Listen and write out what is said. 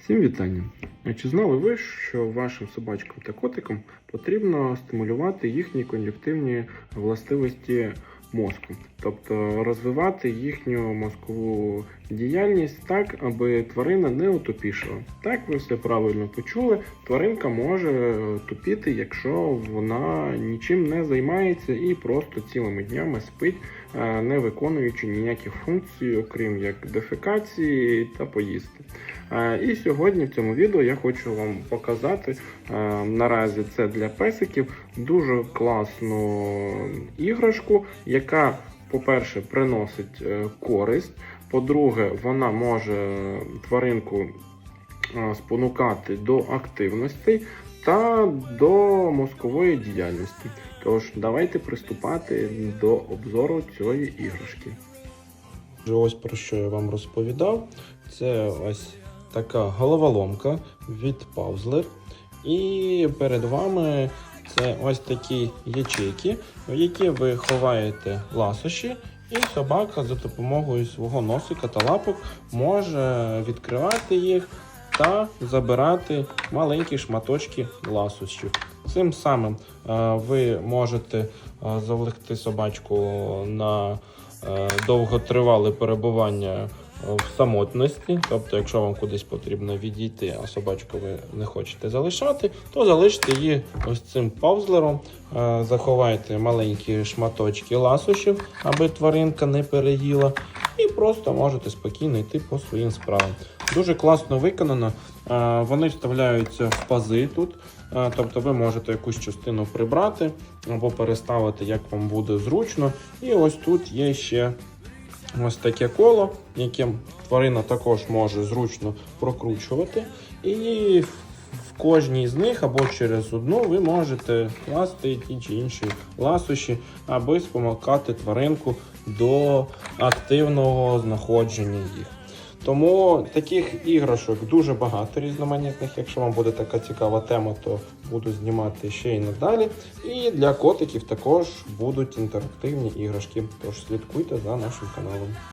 Всім вітання! Чи знали ви, що вашим собачкам та котикам потрібно стимулювати їхні кон'юктивні властивості мозку, тобто розвивати їхню мозкову діяльність так, аби тварина не отупішала. Так, ви все правильно почули. Тваринка може тупіти, якщо вона нічим не займається і просто цілими днями спить, е, не виконуючи ніяких функцій, окрім як дефекації та поїсти. Е, І сьогодні в цьому відео я хочу вам показати е, наразі це для песиків дуже класну іграшку, яка, по-перше, приносить е, користь. По-друге, вона може тваринку е, спонукати до активності та до мозкової діяльності. Тож, давайте приступати до обзору цієї іграшки. Ось про що я вам розповідав. Це ось така головоломка від Pavsler. І перед вами це ось такі ячейки, в які ви ховаєте ласощі, і собака за допомогою свого носика та лапок може відкривати їх та забирати маленькі шматочки ласощів. Цим самим е, ви можете е, завлекти собачку на е, довготривале перебування в самотності. Тобто, якщо вам кудись потрібно відійти, а собачку ви не хочете залишати, то залиште її ось цим павзлером, е, заховайте маленькі шматочки ласощів, аби тваринка не переїла, і просто можете спокійно йти по своїм справам. Дуже класно виконано. Е, Вони вставляються в пази тут. Е, Тобто ви можете якусь частину прибрати або переставити, як вам буде зручно. І ось тут є ще ось таке коло, яким тварина також може зручно прокручувати. І в кожній з них або через одну ви можете класти ті чи інші ласощі, аби спомагати тваринку до активного знаходження їх. Тому таких іграшок дуже багато різноманітних. Якщо вам буде така цікава тема, то буду знімати ще й надалі. І для котиків також будуть інтерактивні іграшки. Тож слідкуйте за нашим каналом.